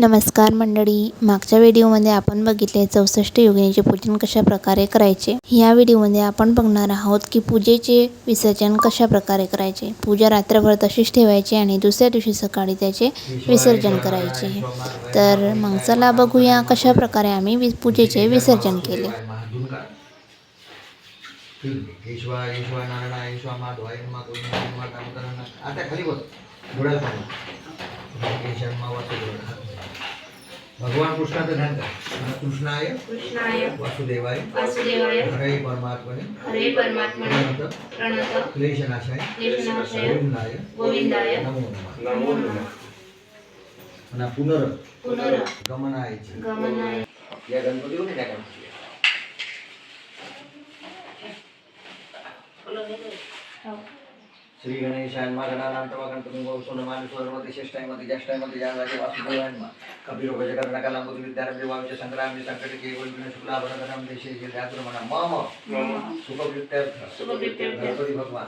नमस्कार मंडळी. मागच्या व्हिडिओमध्ये आपण बघितले चौसष्ट योगिनीचे पूजन कशा प्रकारे करायचे? ह्या व्हिडिओमध्ये आपण बघणार आहोत की पूजेचे विसर्जन कशा प्रकारे करायचे? पूजा रात्रभर तशीच ठेवायची आणि दुसऱ्या दिवशी सकाळी त्याचे विसर्जन करायचे. तर मग चला बघूया कशा प्रकारे आम्ही वि पूजेचे विसर्जन केले. ईश्वर नारायण ईश्वर माधवाय नमा गोविंदा नमा दामोदरांना आता खाली बघ डोळ्यात पाहू ईश्वर मा वासुदेव भगवान कृष्णाचं ध्यान कर कृष्णाय कृष्णाय वासुदेवाय वासुदेवाय हरे परमात्मने हरे परमात्मने प्रणत प्रणत क्लेशनाशाय क्लेशनाशाय गोविंदाय गोविंदाय नमो नमः नमो नमः म्हणा पुनर पुनर्गमनाय गमनाय या गणपती होते त्या गणपती श्री गणेशाय मा गणानांतवा श्रेष्ठायमती ज्येष्ठायमती जागाचे देशे मम सुखप्रित्यर्थ. गणपती भगवान.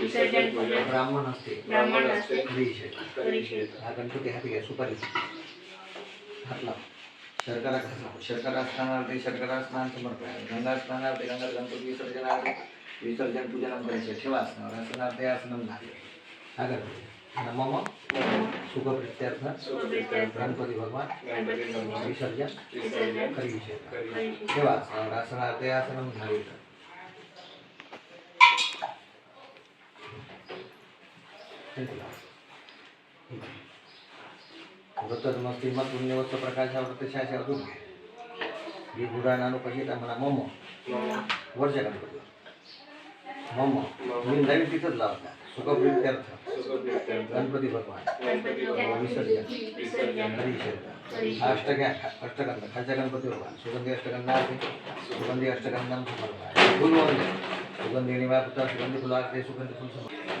विसर्जन पूजन ब्राह्मण असते ब्राह्मण हा गणपती हाती घ्या सुपारी शर्करा शर्करा स्नानार्थे शर्करा स्नान समर्पयामि गंगा स्नानार्थे गंगा गणपती विसर्जनार्थे. विसर्जन पूजनं करायचे ठेवा स्नान स्नानार्थे आसनं झाले हा गणपती आणि मम सुखप्रित्यर्थ सुखप्रीत्यर्थ गणपती भगवान गणपती भगवान विसर्जन विसर्जन करी विषय परिषद ठेवा स्नान आसनार्थे आसनं झाले व्रतच मस्ती मत पुण्यवस्त प्रकाशा व्रत शाशा दुर्गे ही गुराणानु कशी म्हणा मम वर्ष गणपती मम मी नवीन तिथंच लावता सुखप्रित्यर्थ गणपती भगवान गणपती भगवान. विसर्जन विसर्जन अष्टग्या अष्टगंध खालच्या गणपती भगवान सुगंधी अष्टगंधार्थे सुगंधी अष्टगंधम समर्पयामि फुलवंदे सुगंधी निवापुत्र सुगंधी फुलार्थे सुगंधी फुल. समर्पयामि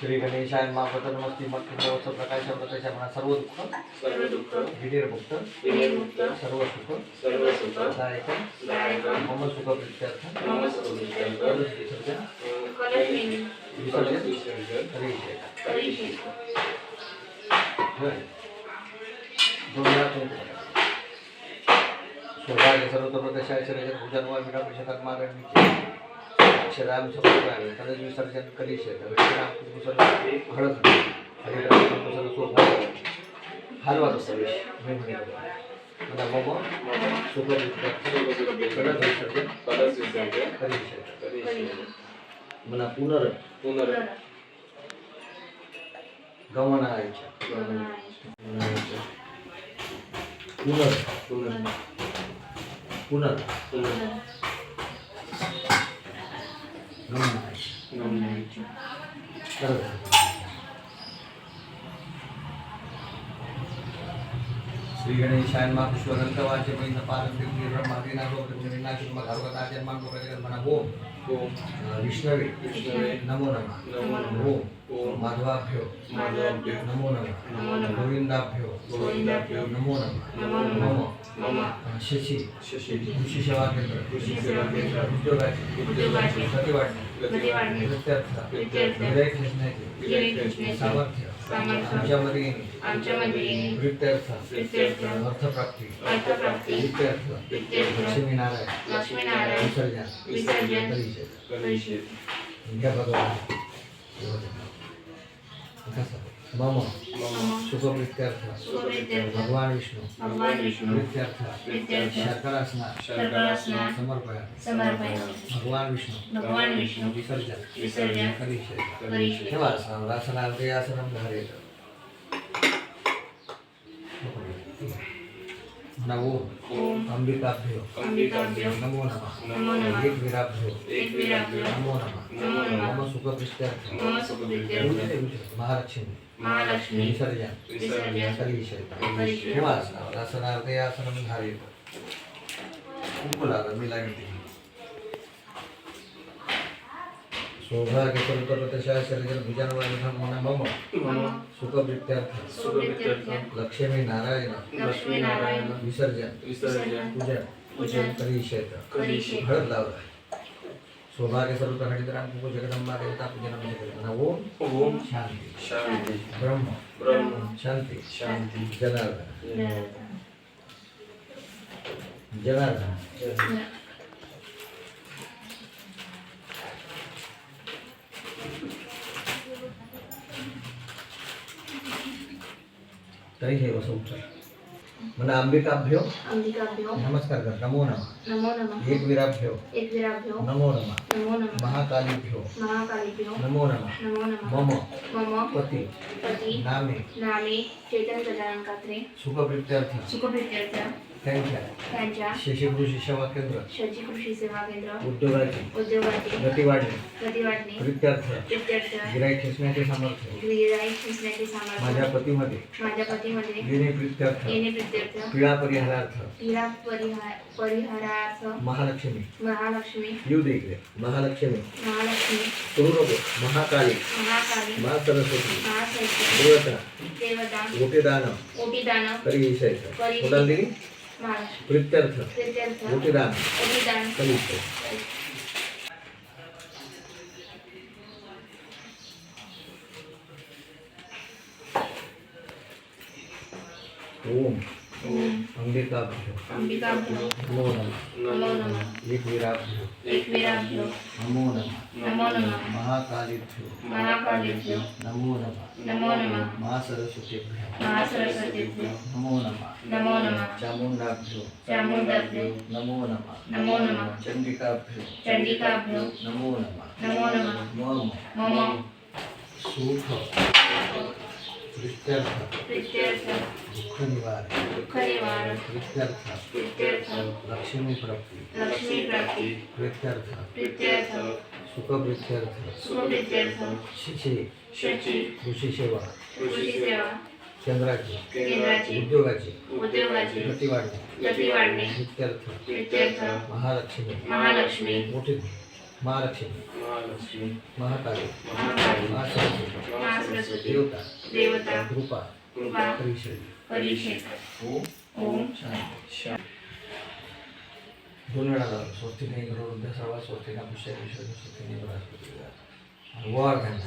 श्री गणेशाय मा पतनमस्ती मत पुण्यवस्त प्रकाशा म्हणा सर्व दुःख सर्व दुःख हिडीरमुक्त विनिर्मुक्त सर्व सुख सर्व सुख दायक दायक मम सुख प्रित्यर्थ मम सुखप्रीत्यर्थ विसर्जन कलशमिनी विसर्जन. दोन वेळा टाका. सौभाग्य सर्वतोप्रदशा शरीरात भुजन वा विडा विषयात मागणी अक्षराम समर्पयामि तदच विसर्जन कलिशेत विश्राम कुसुम हळद हरिराम कुसुम सौभाग्य हलवा तसा विष मी म्हणतो मला मम सुखविद्यार्थ कडक विसर्जन कलिशेत मला पुनर गमनायच्या पुनर पुनर गमनायच्या करत श्री गणेशाय मा पुष्पगंध वाचे पैन पालन देवी ब्रह्मादी नागो नाशिक मा घारुका ताजन मान कोकळे म्हणा ओम विष्णवे नमो नमः ओम माधवाभ्यो नमो नमः गोविंदाभ्यो नमो नमः मम शशी कृषी सेवा केंद्र उद्योगाचे गती वाढणे प्रत्यर्थ विधायक खेचण्याचे सामर्थ्य आमच्यामध्ये येणे आमच्यामध्ये प्रित्यर्थ प्रित्यर्थ अर्थप्राप्ती प्रित्यर्थ लक्ष्मीनारायण विसर्जन परिषद परिषद? मम सुखप्रित्यर्थ सुखप्रीत्यर्थ भगवान विष्णू भगवान विष्णू प्रित्यर्थ प्रित्यर्थ शर्करासना शर्करासना समर्पयामि समर्पयामि भगवान विष्णू भगवान विष्णू विसर्जन विसर्जन कलिशेत परिषद ठेवा आसनार्थे आसनं धारेत म्हणा ओम अंबिकाभ्यो अंबिकाभ्यो नमो नमः नमो नमः एक वीराभ्यो एकवीराभ्यो नमो नमः नमो नमः मम सुखप्रित्यर्थ मम सुखप्रीत्यर्थ महालक्ष्मी महालक्ष्मी विसर्जन. विसर्जन. कलिशेत परिषद ठेवा आसनार्थे आसनं कुंकू मी सौभाग्य मन मम सुखप्रीत्यर्थ लक्ष्मी नारायण. लक्ष्मीनारायण विसर्जन. विसर्जन. पूजन. पूजन. कलिशेत हळद लावला. सौभाग्य राम कुको जगदंबा देवता पूजन ओम ओम शांती। शांती। ब्रह्म। ब्रह्म। शांती। शांती। जनार्दन। जनार्दन। तरी हे असं उच्चार मला अंबिकाभ्यो। अंबिकाभ्यो। नमस्कार कर नमो नमः। नमो नमः। एक वीराभ्यो एकवीराभ्यो। नमो नमः। नमो नमः। महाकालीभ्यो। महाकालीभ्यो। नमो नमः। नमो नमः। मम। मम। पती। पती। नामे। नामे। चेतन गजानन कात्रे सुखप्रित्यर्थ सुखप्रित्यर्थ त्यांच्या त्यांच्या शिशिकृषी सेवा केंद्र शची कृषी सेवा केंद्र उद्योगाची उद्योगाची गती वाढणे गती वाढणे प्रित्यर्थ प्रित्यर्थ गिराईक खेचण्याचे सामर्थ्य गिराईक खेचण्याचे माझ्या सामर्थ्य पतीमध्ये माझ्या पतीमध्ये येणे प्रित्यर्थ येणे प्रित्यर्थ पीडा परिहारार्थ परिहार परिहारार्थ महालक्ष्मी महालक्ष्मी येऊ दे इकडे महालक्ष्मी महालक्ष्मी करू नको महाकाली महाकाली मा सरस्वती महासरस्वती देवता देवता ईशायचं करी. कोणाला दिली महालक्ष्मी प्रित्यर्थ करी ईशायचं ओम. अंबिकाभ्यो अंबिकाभ्यो नमो नमः। नमो नमः। एक वीराभ्यो एकवीराभ्यो नमो नमः। नमो नमः। महाकालीभ्यो महाकालीभ्यो नमो नमः। नमो नमः। महासरस्वतीभ्यो महासरस्वतीभ्यो नमो नमः। नमो नमः। चामुण्डाभ्यो चामुण्डाभ्यो नमो नमः। नमो नमः चण्डिकाभ्यो चण्डिकाभ्यो नमो नमः नमो नमः मम मम सुख लक्ष्मी प्राप्ती प्रित्यर्थ कृषी सेवा केंद्राची उद्योगाची गती वाढणे प्रित्यर्थ महालक्ष्मी महालक्ष्मी मोठी महालक्ष्मी. महालक्ष्मी. महाकाली. महाकाली. महासरस्वती. महासरस्वती. देवता. देवता कृपा. कृपा. परिषद. परिषद. ओम ओम. शांती. दोन वेळा झालं. स्वस्ती नाही गरुड सर्व स्वस्ती ना पुष्य विश्व स्वस्ती नाही बृहस्पती वर घ्या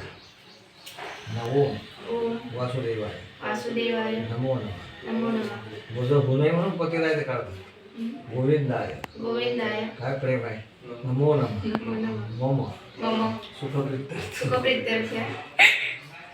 ना ओम. ओम. वासुदेवाय. वासुदेवाय. नमो नमः. नमो नमः. वज होऊ नये म्हणून काढतो गोविंदाय. गोविंदाय. काय प्रेम आहे? नमो मम मम सुखप्रित्यर्थ सुखप्रित्यर्थ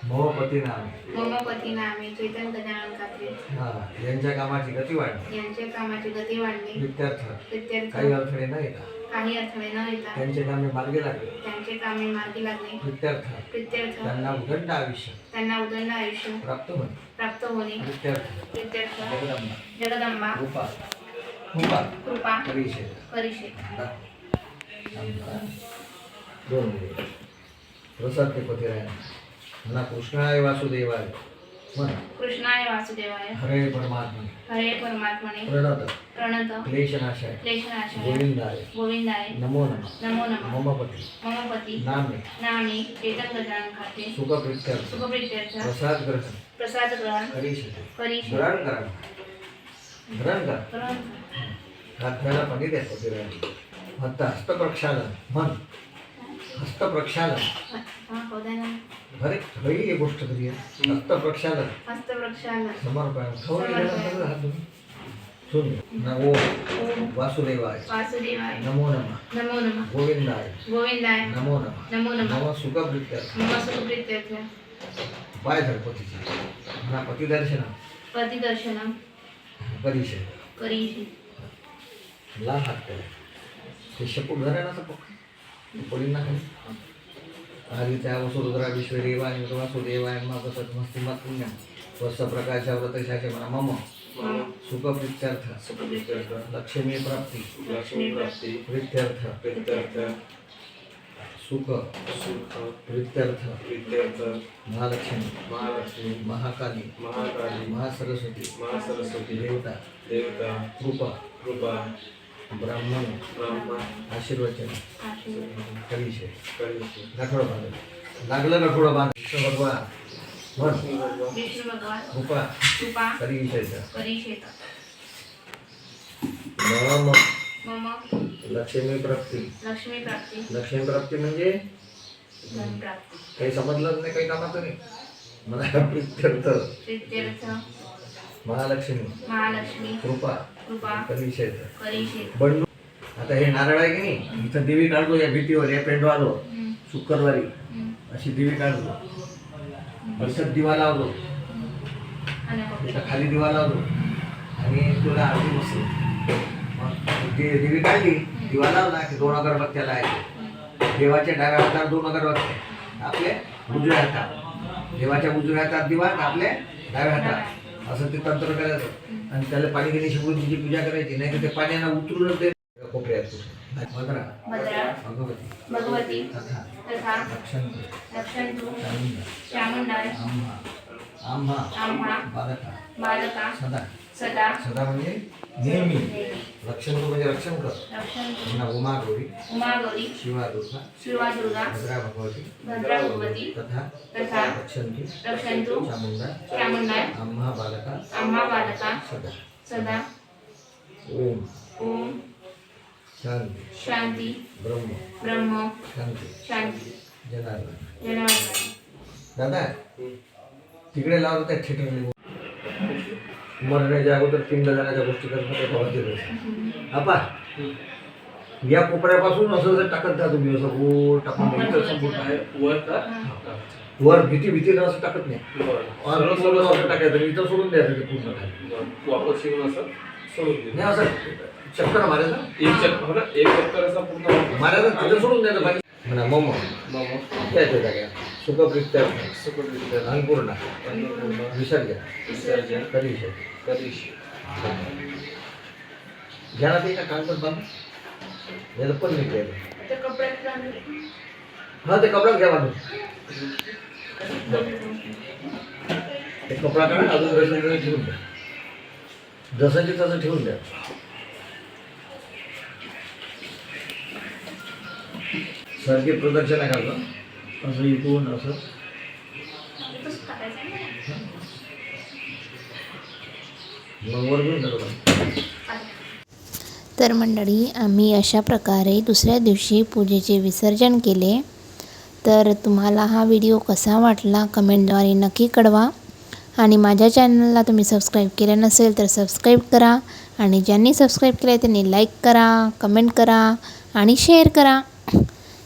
मम पती नामे मम पती नामे चेतन गजानन कात्रे हा यांच्या कामाची गती वाढणे यांच्या कामाची गती वाढणे प्रित्यर्थ प्रित्यर्थ काही अडथळे न येता काही अडथळे न येता त्यांचे कामे मार्गी लागले त्यांचे कामे मार्गी प्रित्यर्थ प्रित्यर्थ त्यांना उदंड आयुष्य त्यांना उदंड आयुष्य प्राप्त होणे प्राप्त होणे प्रित्यर्थ प्रित्यर्थ जगदंबा जगदंबा कृपा कृपा कृपा परिषद परिषद दोन प्रसाद ते पती राय म्हणा कृष्णाय वासुदेवाय म्हण कृष्णाय वासुदेवाय. हरे परमात्मने. हरे परमात्मने प्रणत. प्रणत. क्लेशनाशाय. क्लेशनाशाय. गोविंदाय. गोविंदाय. नमो नमः. नमो नमः. मम पती मम पती नामे. नामे. चेतन गजानन खाते. सुखप्रित्यर्थ. सुखप्रित्यर्थ. प्रसाद ग्रहण प्रसाद ग्रहण करीश परिषद ग्रहण करा ग्रहण करा ग्रहण पती आता हस्तप्रक्षालन म्हण. हस्तप्रक्षालन. हा अरे खरी ही गोष्ट आहे हस्तप्रक्षालन. हस्तवृक्षाला समर्पण गेल्यानंतर हात न ओम वासुदेवाय. वासुदेवाय. नमो नमः. नमो नमः. गोविंदाय. गोविंदाय. नमो नमः. नमो नमः. नम सुखप्रित्यर्थ मम सुखप्रित्यर्थ पाय धडपतीचे म्हणा पतिदर्शन प्रतिदर्शनम परिषय करीशी ला हात करा. ते शपूट धरायला पोळींना खाली. आधी त्या वसुरुद्रा विश्वदेवाय वासुदेवाय मग मस्ती मत्पुण्य वत्स प्रकारच्या व्रतशाचे म्हणा मम. मम. सुखप्रित्यर्थ. सुखप्रित्यर्थ. लक्ष्मी प्राप्ती. लक्ष्मी प्राप्ती. प्रित्यर्थ. प्रित्यर्थ. सुख. सुख. प्रित्यर्थ. प्रित्यर्थ. महालक्ष्मी. महालक्ष्मी. महाकाली. महाकाली. महासरस्वती. महासरस्वती. देवता. देवता. कृपा. कृपा. ब्राह्मण ब्रह्मा आशीर्वचन. आशीर्वाद करीशे करीशी गाठोडं बांध लागलं गाठोडं बांध कृष्ण भगवान. म्हण. विष्णू भगवान. मम. लक्ष्मी प्राप्ती. लक्ष्मी प्राप्ती. लक्ष्मी प्राप्ती म्हणजे? धन प्राप्ती. काही समजलं नाही काही कामाचं नाही. मला प्रित्यर्थ. प्रित्यर्थ. महालक्ष्मी. महालक्ष्मी. कृपा कृपा. बंडू. आता हे नारळ आहे की नाही? इथं देवी काढतो या भीतीवर या पेंडवालो शुक्रवारी. अशी देवी काढतो. इथं दिवा. इथं खाली दिवा लावतो. आणि तुला आरती मग ते देवी काढली दिवा लावला की दोन अगरबत्त्या लावायचे देवाच्या डाव्या हातात दोन अगरबत्त्या. आपल्या उजव्या हातात. देवाच्या उजव्या हातात दिवा आणि आपल्या डाव्या हातात. असं ते तंत्र करायचं. आणि त्याला पाणी गेली शिकवून तिची पूजा करायची नाही तर ते पाण्यानं उतरूनच ते कोपऱ्यात भद्रा भगवती. भगवती. तथा. चामुंडा. आम्हा. आम्हा. बालका. बालका. सदा. सदा। सदा म्हणजे नेहमी. रक्षण म्हणजे रक्षण कर. पुन्हा उमा गौरी. उमा गौरी. शिवा दुर्गा. शिवा दुर्गा. भद्रा भगवती. भद्रा भगवती. तथा तथा रक्षंतु रक्षंतू चामुंडा चामुंडाय आम्हा बालका. आम्हा बालका. सदा. सदा. ओम. ओम. शांती. शांती. ब्रह्म. ब्रह्म. शांती. शांती. जनार्दन. जनार्दन. दादा तिकडे लावलं त्या मरण्याच्या अगोदर पिंड जाण्याच्या गोष्टी करतात आपा या कोपऱ्यापासून असं जर टाकत जा तुम्ही असं गोल टाकून. वर का? वर भीती भीतीनं असं टाकत नाही. टाकायचं इथं सोडून द्यायचं ते पूर्ण. बरं. वापस शिकून असं सोडून नाही असं चक्कर मारायचं? एक चक्कर एक चक्कर असा पूर्ण मारायचं तिथं सोडून द्यायचं बाकी. म्हणा मम. मग द्यायचं जाग्या सुखप्रित्या सुखविद्या अन्नपूर्णा. अन्नपूर्णा. विसर्जन. विसर्जन. कधी विसर्जन करीश घ्या ना ते का कागद बांध याचं पण कपड्यात घालून हा ते कपड्यात घ्या बांधून. ते कपडा काढा अजून तसं ठेवून द्या. जसंची तसं ठेवून द्या. सारखे प्रदर्शन आहे का असं इकवून असं. तर मंडळी आम्ही अशा प्रकारे दुसऱ्या दिवशी पूजेचे विसर्जन केले. तर तुम्हाला हा व्हिडिओ कसा वाटला कमेंटद्वारे नक्की कळवा. आणि माझ्या चॅनलला तुम्ही सबस्क्राईब केलं नसेल तर सबस्क्राईब करा. आणि ज्यांनी सबस्क्राईब केलं आहे त्यांनी लाईक करा कमेंट करा आणि शेअर करा.